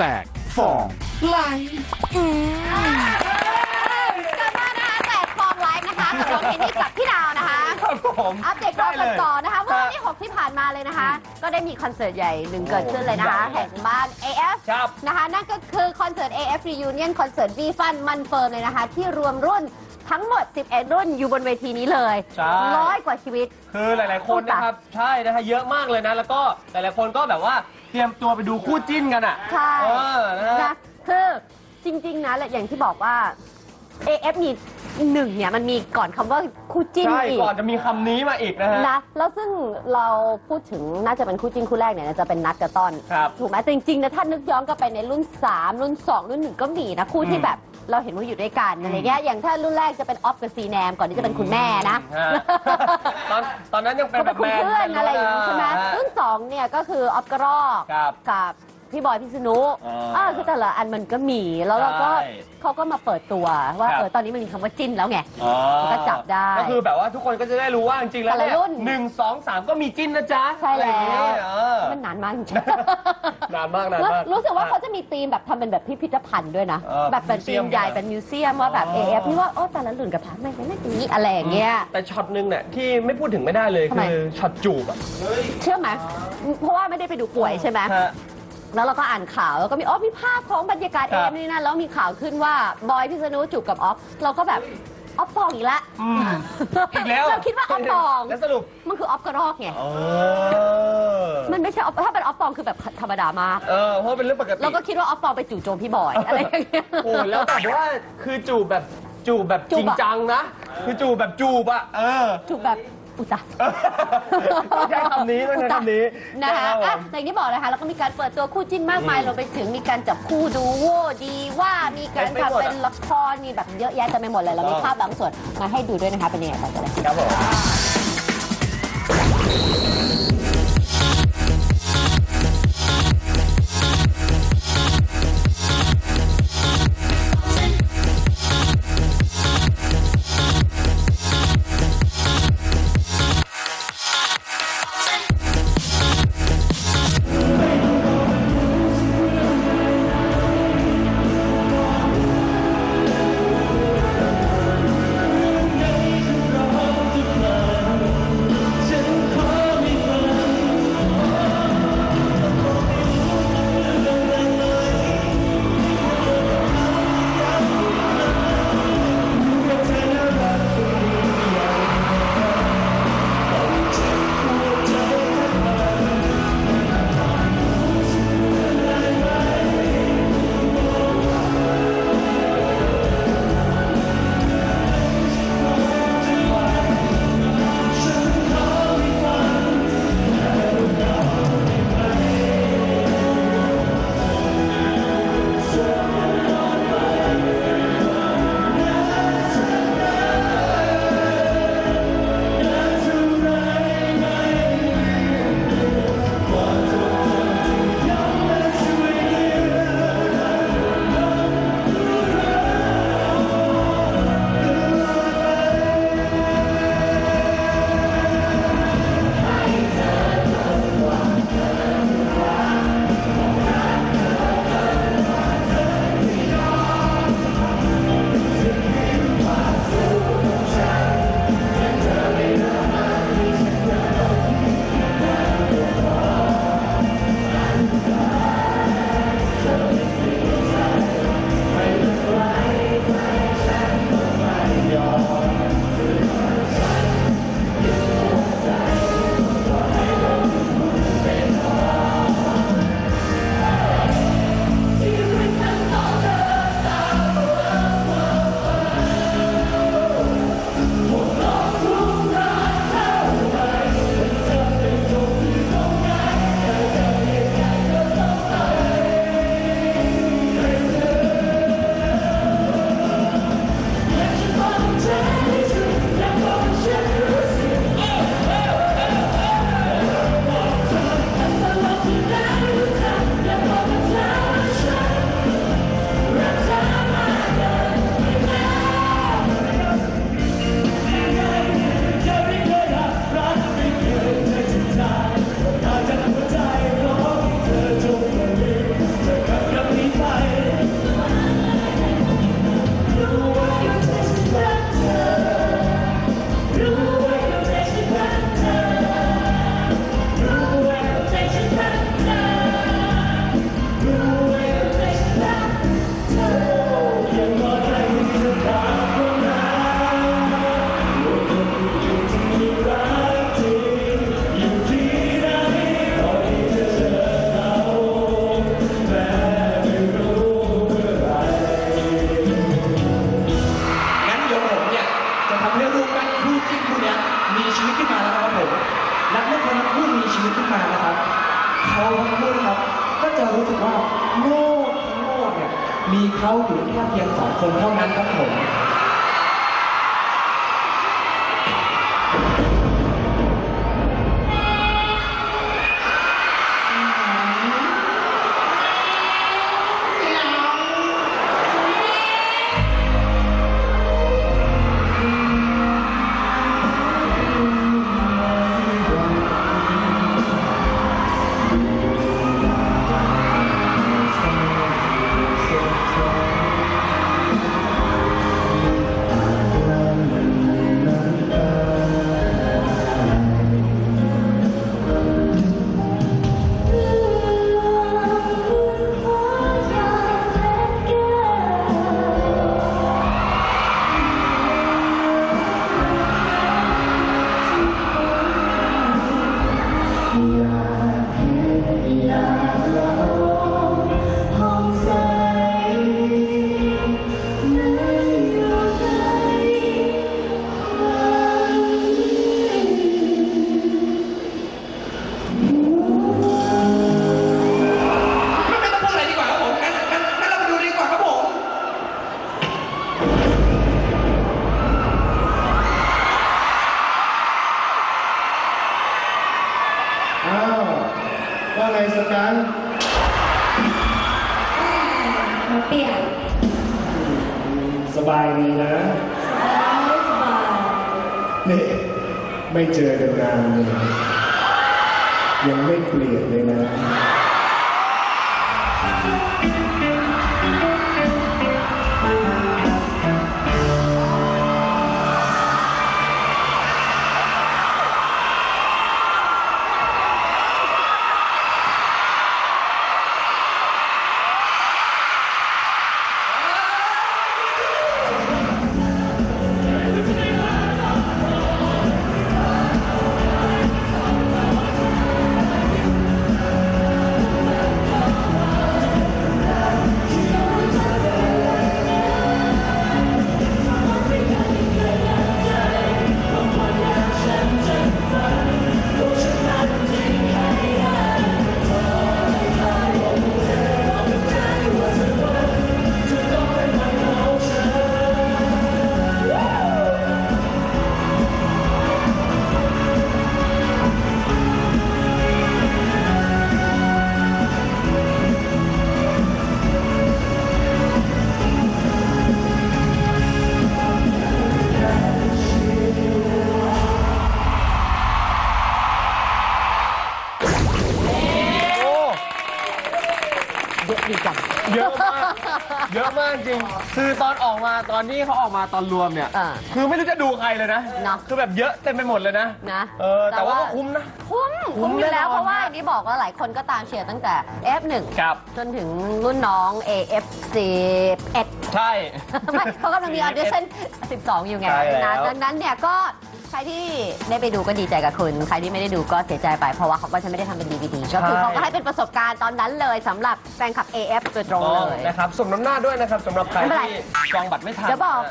แตกฟองไหลกลับมานะคะแจกฟองไลฟ์นะคะกับน้องเทนนิสกับพี่ดาวนะคะ ครับผมอัปเดตรอบกันก่อนนะคะเมื่อวันฮะที่ 6 ที่ผ่านมาเลยนะคะ ก็ได้มีคอนเสิร์ตใหญ่หนึ่งเกิดขึ้นเลยนะคะใหญ่แห่งบ้าน AF ครับ นะคะ นั่นก็คือคอนเสิร์ต AF Reunion คอนเสิร์ต V Fun มันเฟิร์มเลยนะคะ ที่รวมรุ่นทั้งหมด 11 รุ่นอยู่บนเวทีนี้เลยใช่ ร้อยกว่าชีวิต คือหลาย ๆ คนนะครับ ใช่นะฮะเยอะมากเลยนะ แล้วก็หลาย ๆ คนก็แบบว่า เตรียมตัวไปดูคู่จิ้นกันอะ ใช่เออนะฮะนะคือจริง ๆ นะและอย่างที่บอกว่า AF มีหนึ่งเนี่ยมันมีก่อนคำว่าคู่จิ้นใช่ อีกก่อนจะมีคำนี้มาอีกนะฮะ นะแล้วซึ่งเราพูดถึงน่าจะเป็นคู่จิ้นคู่แรกเนี่ยน่าจะเป็นนัดกับต้อน ครับถูกไหมแต่จริงๆนะถ้านึกย้อนกลับไปในรุ่น 3 รุ่น 2 รุ่นหนึ่งก็มีนะคู่ที่อืมแบบ เราเห็นว่าอยู่ด้วยกันอะไรเงี้ยอย่างถ้ารุ่นแรกจะเป็นออฟกับซีแนมก่อนที่จะเป็นคุณแม่นะ ฮะตอนตอนนั้นยังเป็นก็แบเป็นบคุณแมนเพื่อนอะไรอย่างงี้ใช่ไหมฮะ รุ่น2เนี่ยก็คือออฟกระรอกครับกับ พี่บอยพิษณุอ่าอ่าคือแต่ละอันมันก็มีแล้วเราก็ใช่เขาก็มาเปิดตัวว่าครับ เออตอนนี้มันมีคำว่าจิ้นแล้วไง อ๋อก็จับได้ก็คือแบบว่าทุกคนก็จะได้รู้ว่าจริงๆแล้วแต่เนี่ละยรุ่น หนึ่งสองสามก็มีจิ้นนะจ๊ะใช่แล้วอะไรอย่างเงี้ยเออ มันนานมากจริงๆนานมากนานรู้มากรู้สึกว่าเขาจะมีธีมแบบทำเป็นแบบพิพิธภัณฑ์ด้วยนะ เออแบบเป็นธีมใหญ่มิวเซียมเป็นมิวเซียมว่าแบบอ๋เออฟพี่ว่าโอ้แต่ละรุ่นกับพาไม่ไม่อย่างนี้อะไรอย่างเงี้ย แต่ช็อตหนึ่งเนี่ยที่ไม่พูดถึงไม่ได้เลยทำไม คือช็อตจูบอะเชื่อไหมเพราะว่าไม่ได้ไปดูป่วยใช่ไหมฮะ แล้วเราก็อ่านข่าวแล้วก็มีอ๋อมีภาพของบรรยากาศคเอรับฟนี่นั่นแล้วมีข่าวขึ้นว่าบอยพิษณุจูบกับออฟเราก็แบบออฟปองอีกแล้วอืมอีกแล้วเราคิดว่าออฟปองแล้วสรุปมันคือออฟกระรอกไง เออมันไม่ใช่ออฟถ้าเป็นออฟปองคือแบบธรรมดามาก เออเพราะเป็นเรื่องปกติ เราก็คิดว่าออฟปองไปจู่โจมพี่บอยอะไรอย่างเงี้ย โอ้แล้วแบบว่าคือจูบแบบจูบแบบจูจริบงอะจังนะ คือจูบแบบจูบอะเออจูบแบบ อุยตะต้องใช้คำนี้ต้องใช้คำนี้นะคะรับผม อะอย่างที่บอกนะคะแล้วก็มีการเปิดตัวคู่จิ้นมากมายอืมรวมไปถึงมีการจับคู่ดูโว่ดีว่ามีการเต็มไปหมดทำอะเป็นละครมีแบบเยอะแยะเต็มไปหมดเลยเรามีถูกต้องภาพบางส่วนมาให้ดูด้วยนะคะเป็นยังไงไปกันเลย ครับผม นเท่านั้นครับผม ไม่ บายดีนะนี่ไม่เจอกันนานเลยยังไม่เปลี่ยนเลยนะ เยอะดีจัง เยอะมากเยอะมากจริง คือตอนออกมาตอนที่เขาออกมาตอนรวมเนี่ย อ่าคือไม่รู้จะดูใครเลยนะ เนอะคือแบบเยอะเต็มไปหมดเลยนะ นะเออ แต่ว่าก็คุ้มนะ คุ้มคุ้คุ้มมอยู่แล้วแน่นอนเพราะว่าอย่างที่บอกว่าหลายคนก็ตามเชียร์ตั้งแต่ F1 ครับ จนถึงรุ่นน้อง AFC 11 ใช่ ไม่เขากำลังมีออดิชั่น12 อยู่ไงใช่แล้นะวดังนั้นเนี่ยก็ ใครที่ได้ไปดูก็ดีใจกับคุณ ใครที่ไม่ได้ดูก็เสียใจไป เพราะว่าเขาก็จะไม่ได้ทำเป็นดีวดีก็คือเขาก็ให้เป็นประสบการณ์ตอนนั้นเลยสำหรับแฟนคลับ AF โดยตรงต้องเลย นะครับสมน้ำหน้าด้วยนะครับสำหรับใครไม่เป็นไร ที่จองบัตรไม่ทัน เดี๋ยวบอก